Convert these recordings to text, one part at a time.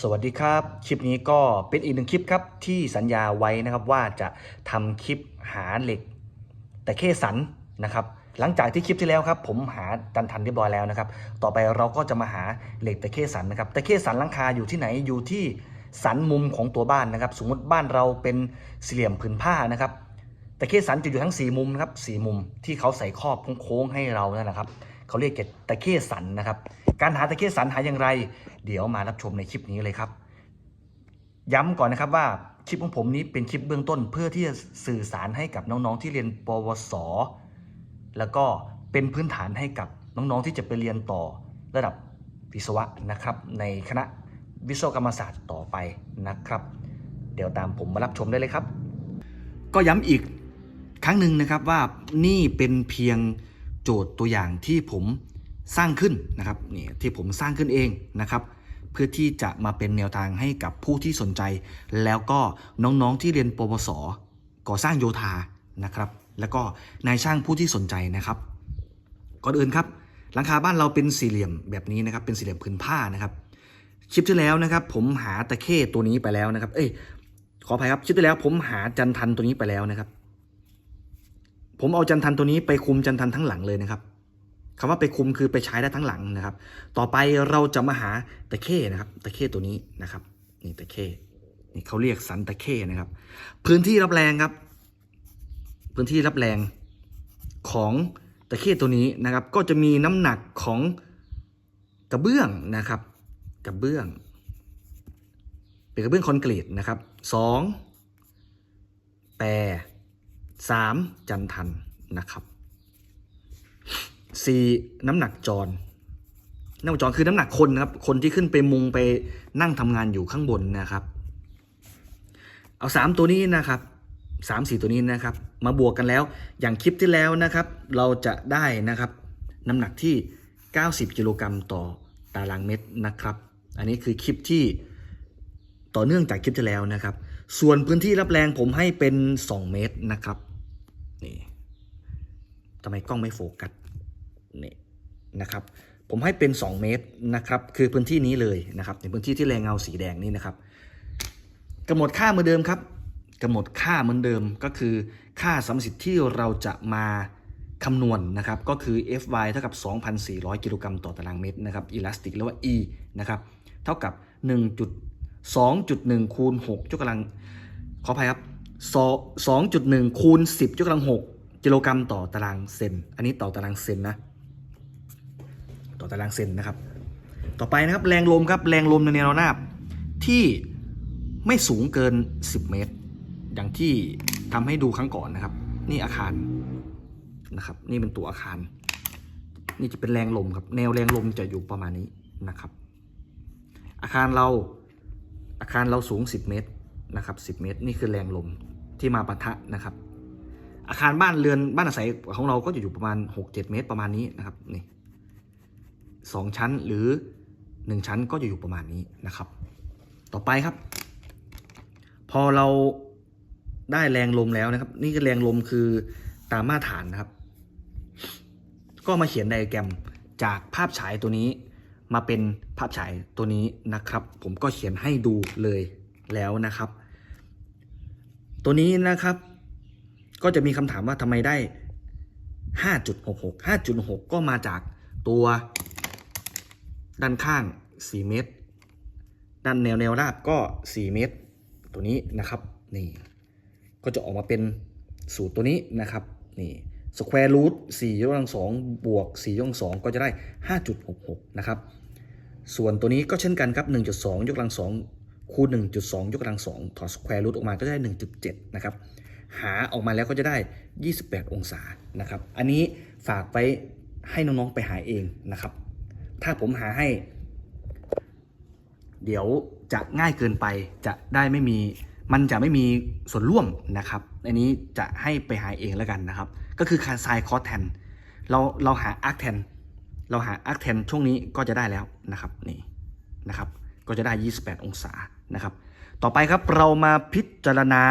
สวัสดีครับ คลิปนี้ก็เป็นอีกหนึ่งคลิปครับที่สัญญาไว้นะครับว่าจะทำคลิปหาเหล็ก แต่เคสันนะครับหลังจากที่คลิปที่แล้วครับผมหาตันทันเรียบร้อยแล้วนะครับต่อไปเราก็จะมาหาเหล็กตะเคสันนะครับตะเคสันลังคาอยู่ที่ไหนอยู่ที่สันมุมของตัวบ้านนะครับ สมมติบ้านเราเป็นสี่เหลี่ยมผืนผ้านะครับตะเคสันจะอยู่ทั้งสี่มุมนะครับสี่มุมที่เขาใส่ครอบโค้งให้เรานั่นแหละครับเขาเรียกเกตตะเคสันนะครับ การหาตะเคสันหาอย่างไร เดี๋ยวมารับชมในคลิปนี้เลยครับ ย้ำก่อนนะครับว่าคลิปของผมนี้เป็นคลิปเบื้องต้นเพื่อที่จะสื่อสารให้กับน้องๆที่เรียนปวส แล้วก็เป็นพื้นฐานให้กับน้องๆที่จะไปเรียนต่อระดับวิศวะนะครับ ในคณะวิศวกรรมศาสตร์ต่อไปนะครับ เดี๋ยวตามผมมารับชมได้เลยครับ ก็ย้ำอีกครั้งหนึ่งนะครับว่านี่เป็นเพียงโจทย์ตัวอย่างที่ผม สร้างขึ้นนะครับนี่ที่ผมสร้างขึ้นเองนะครับ เพื่อที่จะมาเป็นแนวทางให้กับผู้ที่สนใจ แล้วก็น้องๆที่เรียนปวสก่อสร้างโยธานะครับ แล้วก็นายช่างผู้ที่สนใจนะครับ ก่อนอื่นครับหลังคาบ้านเราเป็นสี่เหลี่ยมแบบนี้นะครับ เป็นสี่เหลี่ยมพื้นผ้านะครับคลิปที่แล้วนะครับ ผมหาตะเข้ตัวนี้ไปแล้วนะครับ เอ้ยขออภัยครับคลิปที่แล้วผมหาจันทันตัวนี้ไปแล้วนะครับ ผมเอาจันทันตัวนี้ไปคุมจันทันทั้งหลังเลยนะครับ คำว่าไปคุมคือไปใช้ได้ทั้งหลังนะครับ ต่อไปเราจะมาหาตะเข้นะครับ ตะเข้ตัวนี้นะครับ นี่ตะเข้นี่เขาเรียกสันตะเข้นะครับ พื้นที่รับแรงครับ พื้นที่รับแรงของตะเข้ตัวนี้นะครับ ก็จะมีน้ำหนักของกระเบื้องนะครับ กระเบื้อง เป็นกระเบื้องคอนกรีตนะครับสองแปรสามจันทันนะครับ สี่น้ำหนักจรน้ำหนักจรคือน้ำหนักคนนะครับ คนที่ขึ้นไปมุงไปนั่งทำงานอยู่ข้างบนนะครับ เอาสามตัวนี้นะครับสามสี่ตัวนี้นะครับ มาบวกกันแล้ว อย่างคลิปที่แล้วนะครับ เราจะได้นะครับ น้ำหนักที่ 90 กิโลกรัมต่อตารางเมตรนะครับ อันนี้คือคลิปที่ต่อเนื่องจากคลิปที่แล้วนะครับ ส่วนพื้นที่รับแรงผมให้เป็น 2 เมตรนะครับ นี่ทำไมกล้องไม่โฟกัส นี่นะครับผมให้เป็น 2 เมตรนะครับคือพื้นที่นี้เลยนะครับในพื้นที่ที่แรงเงาสีแดงนี่นะครับกำหนดค่าเหมือนเดิมครับกำหนดค่าเหมือนเดิมก็คือค่าสัมสิทธิ์ที่เราจะมาคำนวณนะครับก็คือ Fy เท่ากับ 2,400 กิโลกรัมต่อตารางเมตรนะครับอิลาสติกหรือว่า E นะครับเท่ากับ 1.2.1 คูณ6ยกกำลังขออภัยครับ 2.1 คูณ 10ยกกำลัง 6 กิโลกรัมต่อตารางเซน อันนี้ต่อตารางเซนนะ ต่อตารางเซนนะครับ ต่อไปนะครับแรงลมครับแรงลมในแนวราบที่ไม่สูงเกิน 10 เมตร อย่างที่ทำให้ดูครั้งก่อนนะครับ นี่อาคารนะครับ นี่เป็นตัวอาคาร นี่จะเป็นแรงลมครับ แนวแรงลมจะอยู่ประมาณนี้นะครับ อาคารเราอาคารเราสูง 10 เมตรนะครับ 10 เมตร นี่คือแรงลมที่มาปะทะนะครับ อาคารบ้านเรือนบ้านอาศัยของเราก็จะอยู่ประมาณ 6-7 เมตรประมาณนี้นะครับนี่ สองชั้นหรือ 1 ชั้นก็จะอยู่ประมาณนี้นะครับ ต่อไปครับ พอเราได้แรงลมแล้วนะครับ นี่คือแรงลมคือตามมาตรฐานนะครับ ก็มาเขียนไดอะแกรมจากภาพฉายตัวนี้มาเป็นภาพฉายตัวนี้นะครับ ผมก็เขียนให้ดูเลยแล้วนะครับ ตัวนี้นะครับ ก็จะมีคำถามว่าทำไมได้ 5.66 5.6 ก็มาจากตัว ด้านข้าง 4 เมตร ด้านแนวแนวราบก็ 4 เมตร ตัวนี้นะครับนี่ก็จะออกมาเป็นสูตรตัวนี้นะครับนี่สแควร์รูท4ยกกำลัง2บวก4ยกกำลัง2ก็จะได้5.66นะครับ ส่วนตัวนี้ก็เช่นกันครับ1.2ยกกำลัง2คูณ1.2ยกกำลัง2ถอดสแควร์รูทออกมาก็ได้1.7นะครับหาออกมาแล้วก็จะได้28องศานะครับ อันนี้ฝากไปให้น้องๆไปหาเองนะครับ ถ้าผมหาให้ เดี๋ยวจะง่ายเกินไปจะได้ไม่มีมันจะไม่มีส่วนร่วมนะครับ อันนี้จะให้ไปหาเองแล้วกันนะครับ ก็คือคาไซคอสแทนเราเราหาอาร์คแทนเราหาอาร์คแทนช่วงนี้ก็จะได้แล้วนะครับนี่นะครับ ก็จะได้ 28 องศานะครับ ต่อไปครับเรามาพิจารณา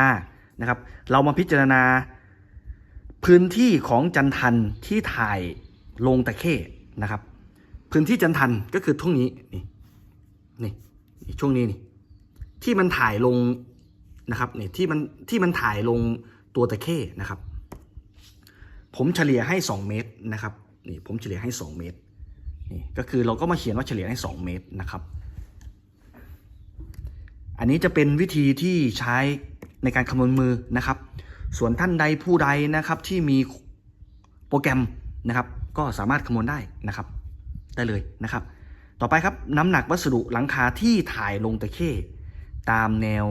นะครับ เรามาพิจารณา พื้นที่ของจันทันที่ถ่ายลงตะเข้นะครับ พื้นที่จันทันก็คือทุ่งนี้นี่นี่นี่ช่วงนี้นี่ที่มันถ่ายลงนะครับนี่ที่มันที่มันถ่ายลงตัวตะเข้นะครับ ผมเฉลี่ยให้ 2 เมตรนะครับนี่ผมเฉลี่ยให้ 2 เมตรนี่ก็คือเราก็มาเขียนว่าเฉลี่ยให้ 2 เมตรนะครับ อันนี้จะเป็นวิธีที่ใช้ในการคำนวณมือนะครับ ส่วนท่านใดผู้ใดนะครับที่มีโปรแกรมนะครับ ก็สามารถคำนวณได้นะครับ ได้เลยนะครับ ต่อไปครับน้ำหนักวัสดุหลังคาที่ถ่ายลงตะเข้ตามแนว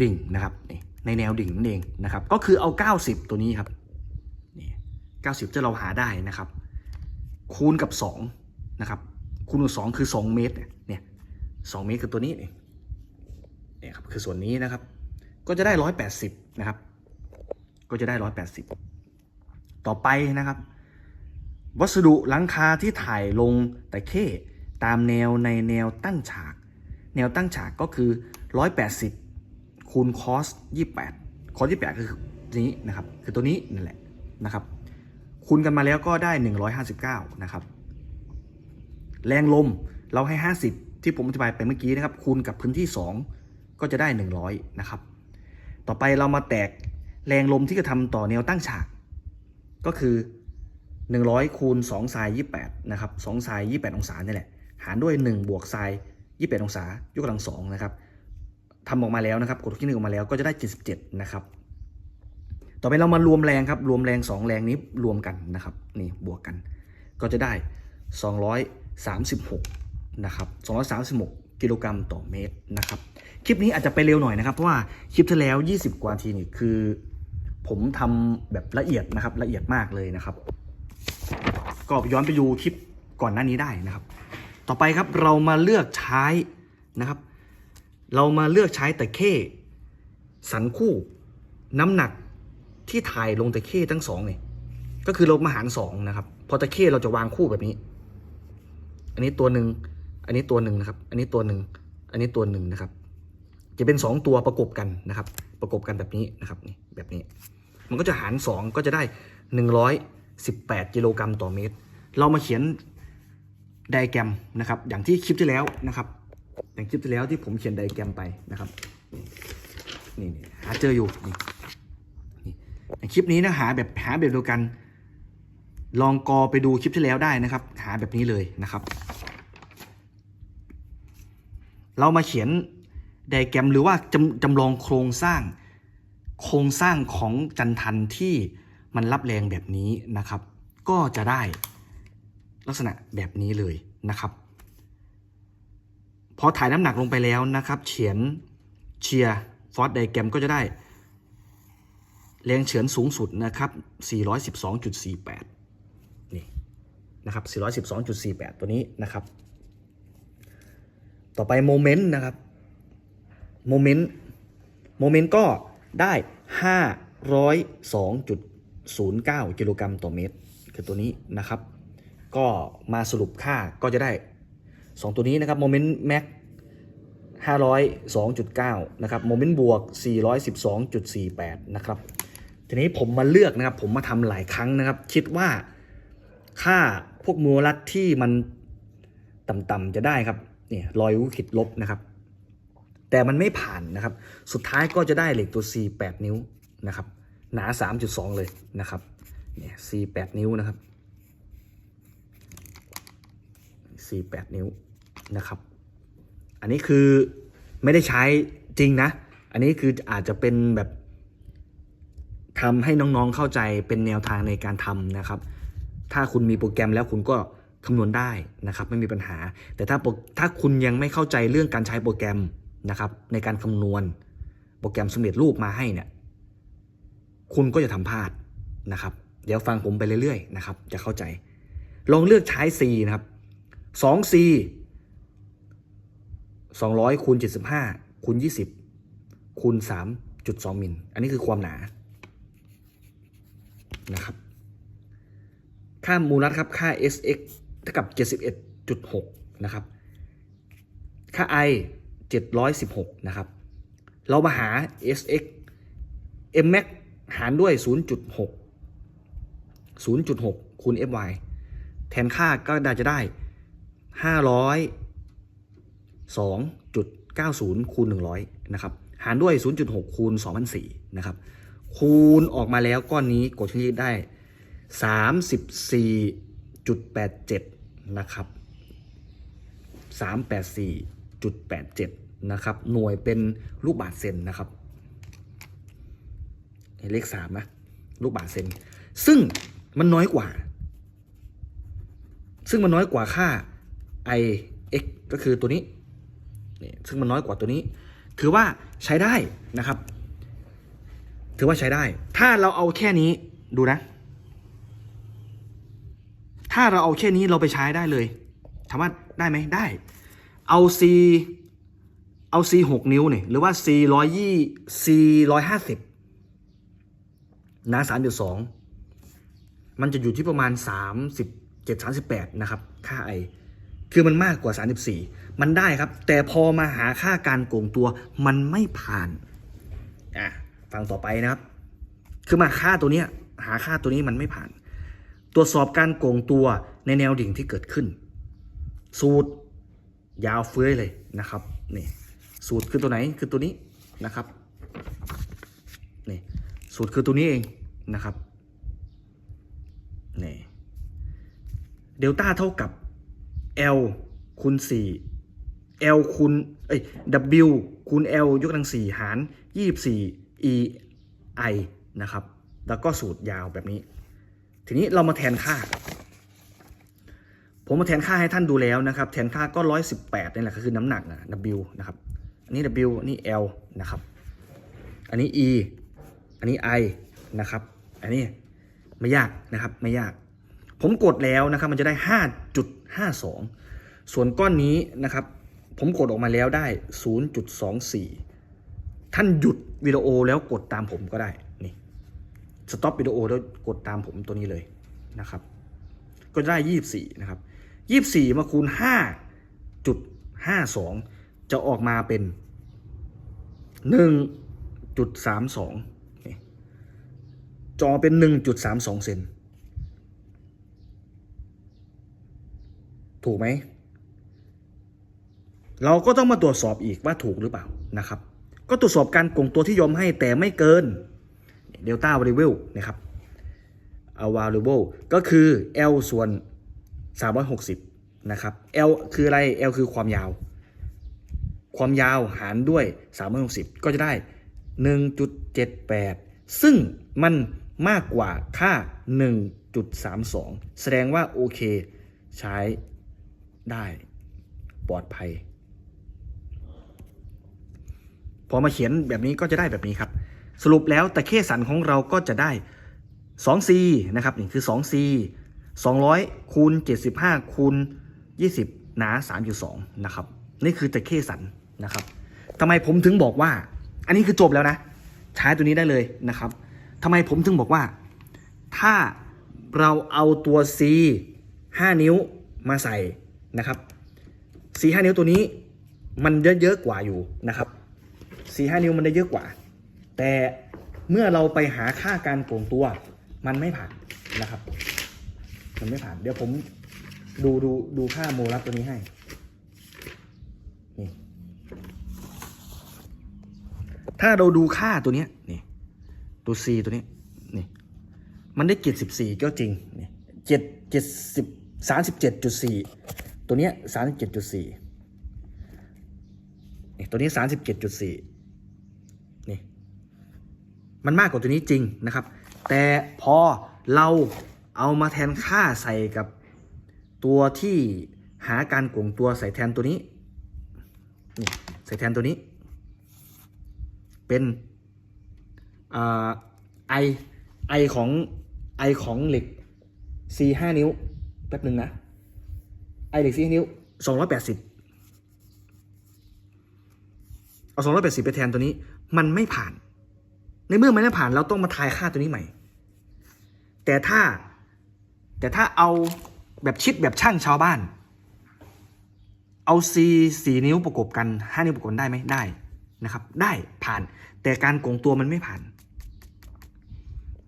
ดิ่งนะครับนี่ในแนวดิ่งนั่นเองนะครับ ก็คือเอา 90 ตัวนี้ครับนี่90จะเราหาได้นะครับ คูณกับ2นะครับคูณกับ2คือ 2 เมตรเนี่ยเนี่ย2เมตรคือตัวนี้นี่เนี่ยครับคือส่วนนี้นะครับ ก็จะได้ 180 นะครับ ก็จะได้ 180 ต่อไปนะครับ วัสดุหลังคาที่ถ่ายลงแต่เข้ตามแนวในแนวตั้งฉาก แนวตั้งฉากก็คือ 180 คูณคอส 28 คอส 28 คือนี้นะครับ คือตัวนี้นั่นแหละนะครับ คูณกันมาแล้วก็ได้ 159 นะครับ แรงลมเราให้ 50 ที่ผมอธิบายไปเมื่อกี้นะครับ คูณกับพื้นที่ 2 ก็จะได้ 100 นะครับ ต่อไปเรามาแตกแรงลมที่กระทำต่อแนวตั้งฉาก ก็คือ 100คูณ2ไซน์28นะครับ2ไซน์28 องศานี่แหละหารด้วย 1 บวกไซน์28 องศายกกำลัง2นะครับทำออกมาแล้วนะครับกดที่หนึ่งออกมาแล้วก็จะได้ 77 นะครับ ต่อไปเรามารวมแรงครับ รวมแรง 2 แรงนี้รวมกันนะครับ นี่บวกกัน ก็จะได้ 236 นะครับ 236 กิโลกรัมต่อเมตรนะครับ คลิปนี้อาจจะไปเร็วหน่อยนะครับ เพราะว่าคลิปที่แล้ว 20 กว่าทีนี่คือ ผมทำแบบละเอียดนะครับ ละเอียดมากเลยนะครับ ก็ย้อนไปดูคลิปก่อนหน้านี้ได้นะครับ ต่อไปครับเรามาเลือกใช้นะครับ เรามาเลือกใช้ตะเข้สันคู่ น้ำหนักที่ถ่ายลงตะเข้ทั้งสองเนี่ยก็คือเรามาหารสองนะครับพอตะเข้เราจะวางคู่แบบนี้ อันนี้ตัวหนึ่งอันนี้ตัวหนึ่งนะครับ อันนี้ตัวหนึ่งอันนี้ตัวหนึ่งนะครับ จะเป็นสองตัวประกบกันนะครับ ประกบกันแบบนี้นะครับนี่แบบนี้ มันก็จะหารสองก็จะได้ห นึ่งร้อยสิบแปดกิโลกรัมต่อเมตร เรามาเขียนไดแกรมนะครับ อย่างที่คลิปที่แล้วนะครับ อย่างคลิปที่แล้วที่ผมเขียนไดแกรมไปนะครับ นี่นี่หาเจออยู่นี่ในคลิปนี้นะหาแบบหาแบบเดียวกัน ลองกอไปดูคลิปที่แล้วได้นะครับ หาแบบนี้เลยนะครับ เรามาเขียนไดแกรมหรือว่าจำจำลองโครงสร้าง โครงสร้างของจันทันที่ มันรับแรงแบบนี้นะครับ ก็จะได้ลักษณะแบบนี้เลยนะครับ พอถ่ายน้ำหนักลงไปแล้วนะครับ เฉียนเชียร์ฟอสไดแกรมก็จะได้ แรงเฉือนสูงสุดนะครับ 412.48 นี่นะครับ 412.48 ตัวนี้นะครับ ต่อไปโมเมนต์นะครับ โมเมนต์ โมเมนต์ก็ได้ 0.09กิโลกรัมต่อเมตร คือตัวนี้นะครับ ก็มาสรุปค่าก็จะได้ 2 ตัวนี้นะครับโมเมนต์แม็ก502.9 นะครับโมเมนต์บวก 412.48 นะครับ ทีนี้ผมมาเลือกนะครับ ผมมาทำหลายครั้งนะครับ คิดว่าค่าพวกมูลรัดที่มันต่ำๆจะได้ครับนี่รอยวิกฤตลบนะครับ แต่มันไม่ผ่านนะครับ สุดท้ายก็จะได้เหล็กตัว C 8นิ้วนะครับ หนา 3.2 เลยนะครับเนี่ย C 8นิ้วนะครับ C 8นิ้วนะครับ อันนี้คือไม่ได้ใช้จริงนะ อันนี้คืออาจจะเป็นแบบทำให้น้องๆเข้าใจเป็นแนวทางในการทำนะครับ ถ้าคุณมีโปรแกรมแล้วคุณก็คำนวณได้นะครับไม่มีปัญหา แต่ถ้าโปรถ้าคุณยังไม่เข้าใจเรื่องการใช้โปรแกรมนะครับในการคำนวณโปรแกรมสำเร็จรูปมาให้เนี่ย คุณก็จะทำพลาดนะครับ เดี๋ยวฟังผมไปเรื่อยๆนะครับ จะเข้าใจ ลองเลือกใช้ C นะครับ 2C 200คูณ75คูณ20คูณ3.2มิล อันนี้คือความหนานะครับ ค่ามูลรัดครับ ค่า SX เท่ากับ 71.6 นะครับ ค่า I 716 นะครับ เรามาหา SX MMAX หารด้วย 0.6 0.6 คูณ FY แทนค่าก็ได้จะได้ 502.90 คูณ 100 นะครับ หารด้วย 0.6 คูณ2004นะครับ คูณออกมาแล้วก้อนนี้กดที่ได้ 34.87 นะครับ 384.87 นะครับ หน่วยเป็นลูกบาทเซนนะครับ เลขสามนะลูกบาทเซนซึ่งมันน้อยกว่า ซึ่งมันน้อยกว่าค่า i x ก็คือตัวนี้นี่ซึ่งมันน้อยกว่าตัวนี้ ถือว่าใช้ได้นะครับ ถือว่าใช้ได้ ถ้าเราเอาแค่นี้ดูนะ ถ้าเราเอาแค่นี้เราไปใช้ได้เลยถามว่าได้ไหมได้ เอา c เอา c หกนิ้วเนี่ยหรือว่า c ร้อยยี่ c ร้อยห้าสิบ นาสามจุดสองมันจะอยู่ที่ประมาณสามสิบเจ็ดสามสิบแปดนะครับ ค่า i คือมันมากกว่า 34 มันได้ครับ แต่พอมาหาค่าการโกงตัวมันไม่ผ่านอะฟังต่อไปนะครับ คือมาค่าตัวเนี้ยหาค่าตัวนี้มันไม่ผ่าน ตรวจสอบการโกงตัวในแนวดิ่งที่เกิดขึ้น สูตรยาวเฟ้ยเลยนะครับนี่สูตรคือตัวไหนคือตัวนี้นะครับนี่สูตรคือตัวนี้เอง นะครับนี่เดลต้าเท่ากับ L คูณ 4 L คูณเอ้ย W คูณ L ยกกำลัง 4 หาร 24 E I นะครับ แล้วก็สูตรยาวแบบนี้ ทีนี้เรามาแทนค่า ผมมาแทนค่าให้ท่านดูแล้วนะครับ แทนค่าก็ 118นี่แหละก็คือน้ำหนักนะ W นะครับ อันนี้ W นนี้ L นะครับ อันนี้ E อันนี้ I นะครับ อันนี้ไม่ยากนะครับไม่ยาก ผมกดแล้วนะครับมันจะได้ 5.52 ส่วนก้อนนี้นะครับ ผมกดออกมาแล้วได้ 0.24 ท่านหยุดวิดีโอแล้วกดตามผมก็ได้นี่สต็อปวิดีโอแล้วกดตามผมตัวนี้เลยนะครับ ก็จะได้ 24 นะครับ 24 มาคูณ 5.52 จะออกมาเป็น 1.32นี่ จอเป็น 1.32 เซนถูกไหม เราก็ต้องมาตรวจสอบอีกว่าถูกหรือเปล่านะครับ ก็ตรวจสอบการกงตัวที่ยอมให้แต่ไม่เกินเดลต้า variable นะครับ a variable ก็คือ L ส่วน 360 นะครับ L คืออะไร L คือความยาว ความยาวหารด้วย 360 ก็จะได้ 1.78 ซึ่งมัน มากกว่าค่า 1.32 แสดงว่าโอเค ใช้ได้ปลอดภัย พอมาเขียนแบบนี้ก็จะได้แบบนี้ครับ สรุปแล้วตะเข้สันของเราก็จะได้ 2c นะครับนี่คือ 2c 200คูณ75คูณ20 หนา 3.2 นะครับ นี่คือตะเข้สันนะครับทำไมผมถึงบอกว่า อันนี้คือจบแล้วนะ ใช้ตัวนี้ได้เลยนะครับ ทำไมผมถึงบอกว่า ถ้าเราเอาตัว c 5 นิ้วมาใส่นะครับ c 5นิ้วตัวนี้มันเยอะๆกว่าอยู่นะครับ c 5นิ้วมันได้เยอะกว่า แต่เมื่อเราไปหาค่าการโกงตัว มันไม่ผ่านนะครับ มันไม่ผ่าน เดี๋ยวผมดูดูดูค่าโมลัสตัวนี้ให้นี่ถ้าเราดูค่าตัวเนี้ยนี่ ตัว C ตัวนี้นี่มันได้เจ็ดสิบสี่ก็จริงนี่เจ็ดเจ็ดสิบสามสิบเจ็ดจุดสี่ตัวเนี้ยสามสิบเจ็ดจุดสี่นี่ตัวนี้สามสิบเจ็ดจุดสี่นี่มันมากกว่าตัวนี้จริงนะครับ แต่พอเราเอามาแทนค่าใส่กับตัวที่หาการกลงตัวใส่แทนตัวนี้นี่ใส่แทนตัวนี้ เป็น ไอไอของไอของเหล็ก C ห้านิ้วแป๊บหนึ่งนะ ไอเหล็ก C ห้านิ้วสองร้อยแปดสิบเอาสองร้อยแปดสิบไปแทนตัวนี้ มันไม่ผ่าน ในเมื่อมันไม่ผ่านเราต้องมาทายค่าตัวนี้ใหม่ แต่ถ้าแต่ถ้าเอาแบบชิดแบบช่างชาวบ้าน เอา C สี่นิ้วประกบกันห้านิ้วประกบได้ไหมได้นะครับ ได้ผ่าน แต่การโกงตัวมันไม่ผ่าน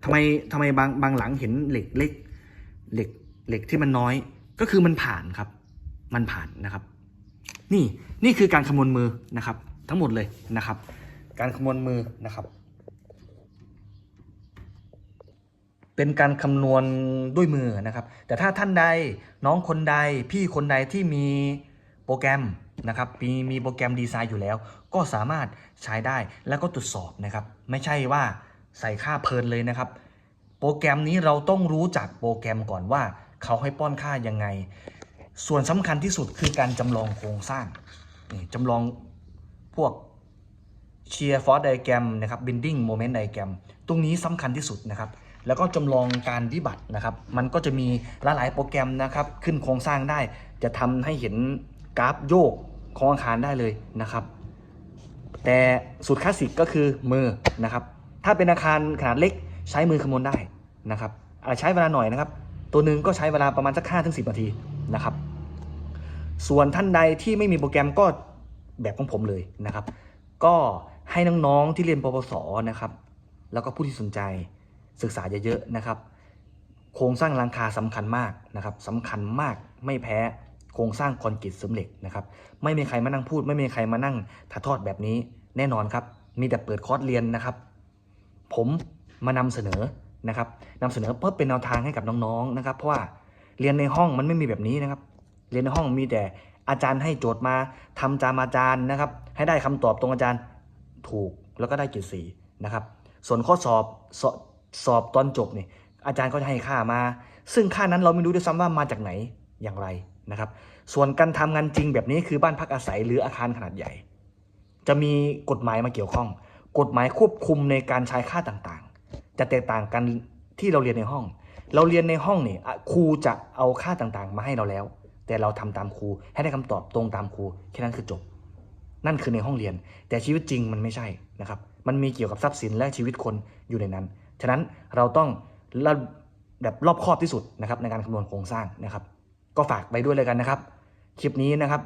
ทำไมทำไมบางบางหลังเห็นเหล็กเล็กเหล็กเหล็กที่มันน้อย ก็คือมันผ่านครับ มันผ่านนะครับ นี่นี่คือการคำนวณมือนะครับ ทั้งหมดเลยนะครับ การคำนวณมือนะครับ เป็นการคำนวณด้วยมือนะครับ แต่ถ้าท่านใดน้องคนใดพี่คนใดที่มีโปรแกรมนะครับมีมีโปรแกรมดีไซน์อยู่แล้ว ก็สามารถใช้ได้แล้วก็ตรวจสอบนะครับ ไม่ใช่ว่า ใส่ค่าเพลินเลยนะครับ โปรแกรมนี้เราต้องรู้จักโปรแกรมก่อนว่า เขาให้ป้อนค่ายังไง ส่วนสำคัญที่สุดคือการจำลองโครงสร้างนี่จำลองพวกเชียร์ฟอร์ดไดแกรมนะครับบินดิ้งโมเมนต์ไดแกรมตรงนี้สำคัญที่สุดนะครับ แล้วก็จำลองการวิบัตินะครับ มันก็จะมีหลายๆโปรแกรมนะครับ ขึ้นโครงสร้างได้ จะทำให้เห็นกราฟโยกของอาคารได้เลยนะครับ แต่สูตรคลาสสิกก็คือมือนะครับ ถ้าเป็นอาคารขนาดเล็กใช้มือคำนวณได้นะครับอาจใช้เวลาหน่อยนะครับ ตัวหนึ่งก็ใช้เวลาประมาณสักห้าถึงสินาทีนะครับ ส่วนท่านใดที่ไม่มีโปรแกรมก็แบบของผมเลยนะครับ ก็ให้น้องๆที่เรียนปวสนะครับ แล้วก็ผู้ที่สนใจศึกษาเยอะๆนะครับ โครงสร้างหลังคาสำคัญมากนะครับสำคัญมากไม่แพ้โครงสร้างคอนกรีตเสริมเหล็กนะครับ ไม่มีใครมานั่งพูด ไม่มีใครมานั่งถ่ายทอดแบบนี้แน่นอนครับ มีแต่เปิดคอร์สเรียนนะครับ ผมมานำเสนอนะครับนำเสนอเพื่อเป็นแนวทางให้กับน้องๆนะครับ เพราะว่าเรียนในห้องมันไม่มีแบบนี้นะครับ เรียนในห้องมีแต่อาจารย์ให้โจทย์มาทำจามอาจารย์นะครับ ให้ได้คำตอบตรงอาจารย์ถูกแล้วก็ได้เกียรติสีนะครับ ส่วนข้อสอบสอบสอบตอนจบเนี่ยอาจารย์ก็จะให้ค่ามา ซึ่งค่านั้นเราไม่รู้ด้วยซ้ำว่ามาจากไหนอย่างไรนะครับ ส่วนการทำงานจริงแบบนี้คือบ้านพักอาศัยหรืออาคารขนาดใหญ่ จะมีกฎหมายมาเกี่ยวข้อง กฎหมายควบคุมในการใช้ค่าต่างๆ จะแตกต่างกันที่เราเรียนในห้อง เราเรียนในห้องนี่อะครูจะเอาค่าต่างๆ มาให้เราแล้ว แต่เราทำตามครูให้ได้คำตอบตรงตามครูแค่นั้นคือจบ นั่นคือในห้องเรียน แต่ชีวิตจริงมันไม่ใช่นะครับ มันมีเกี่ยวกับทรัพย์สินและชีวิตคนอยู่ในนั้น ฉะนั้นเราต้องระแบบรอบคอบที่สุดนะครับในการคำนวณโครงสร้างนะครับ ก็ฝากไปด้วยเลยกันนะครับ คลิปนี้นะครับ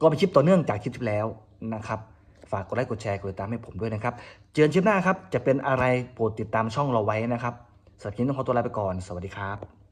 ก็เป็นคลิปต่อเนื่องจากคลิปที่แล้วนะครับ ฝากกดไลค์กดแชร์กดติดตามให้ผมด้วยนะครับ เจอกันคลิปหน้าครับ จะเป็นอะไรโปรดติดตามช่องเราไว้นะครับสำหรับคลิปนี้ต้องขอตัวลาไปก่อน สวัสดีครับ